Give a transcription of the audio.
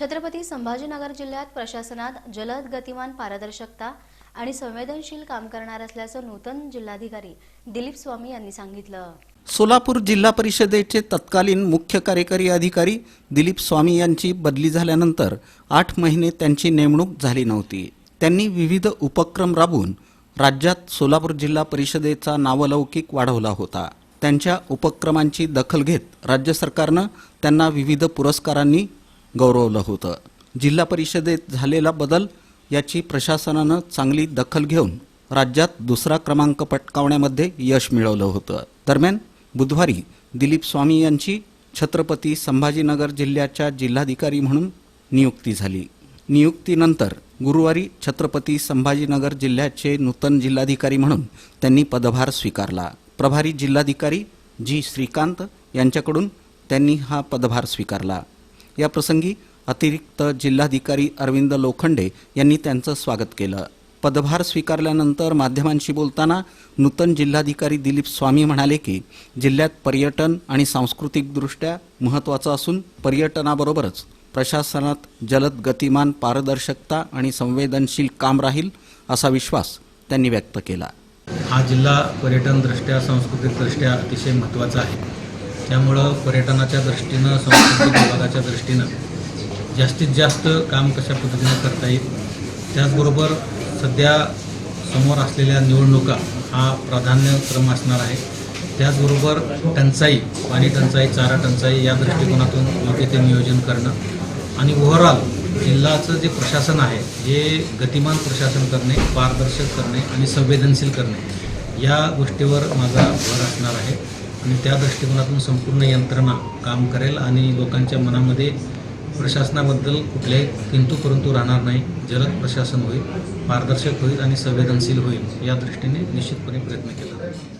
छत्रपती संभाजीनगर जिल्ह्यात प्रशासनात जलद गतिमान पारदर्शकता आणि संवेदनशील काम करणार असल्याचं नूतन जिल्हाधिकारी दिलीप स्वामी यांनी सांगितलं. सोलापूर जिल्हा परिषदेचे तत्कालीन मुख्य कार्यकारी अधिकारी दिलीप स्वामी यांची बदली झाल्यानंतर आठ महिने त्यांची नेमणूक झाली नव्हती. त्यांनी विविध उपक्रम राबवून राज्यात सोलापूर जिल्हा परिषदेचा नावलौकिक वाढवला होता. त्यांच्या उपक्रमांची दखल घेत राज्य सरकारनं त्यांना विविध पुरस्कारांनी गौरवलं होतं. जिल्हा परिषदेत झालेला बदल याची प्रशासनानं चांगली दखल घेऊन राज्यात दुसरा क्रमांक पटकावण्यामध्ये यश मिळवलं होतं. दरम्यान बुधवारी दिलीप स्वामी यांची छत्रपती संभाजीनगर जिल्ह्याच्या जिल्हाधिकारी म्हणून नियुक्ती झाली. नियुक्तीनंतर गुरुवारी छत्रपती संभाजीनगर जिल्ह्याचे नूतन जिल्हाधिकारी म्हणून त्यांनी पदभार स्वीकारला. प्रभारी जिल्हाधिकारी जी श्रीकांत यांच्याकडून त्यांनी हा पदभार स्वीकारला. या प्रसंगी अतिरिक्त जिल्हाधिकारी अरविंद लोखंडे यांनी त्यांचं स्वागत केलं. पदभार स्वीकारल्यानंतर माध्यमांशी बोलताना नूतन जिल्हाधिकारी दिलीप स्वामी म्हणाले की जिल्ह्यात पर्यटन आणि सांस्कृतिकदृष्ट्या महत्त्वाचं असून पर्यटनाबरोबरच प्रशासनात जलद गतिमान पारदर्शकता आणि संवेदनशील काम राहील असा विश्वास त्यांनी व्यक्त केला. हा जिल्हा पर्यटनदृष्ट्या सांस्कृतिकदृष्ट्या अतिशय महत्त्वाचा आहे. त्यामुळं पर्यटनाच्या दृष्टीनं सांस्कृतिक विभागाच्या दृष्टीनं जास्तीत जास्त काम कशा पद्धतीनं करता येईल त्याचबरोबर सध्या समोर असलेल्या निवडणुका हा प्राधान्यक्रम असणार आहे. त्याचबरोबर टंचाई पाणी टंचाई चारा टंचाई या दृष्टिकोनातून योग्य ते नियोजन करणं आणि ओव्हरऑल जिल्ह्याचं जे प्रशासन आहे हे गतिमान प्रशासन करणे पारदर्शक करणे आणि संवेदनशील करणे या गोष्टीवर माझा भर असणार आहे. आणि त्या दृष्टिकोनातून संपूर्ण यंत्रणा काम करेल आणि लोकांच्या मनामध्ये प्रशासनाबद्दल कुठल्याही किंतू परंतु राहणार नाही. जलद प्रशासन होईल पारदर्शक होईल आणि संवेदनशील होईल या दृष्टीने निश्चितपणे प्रयत्न केला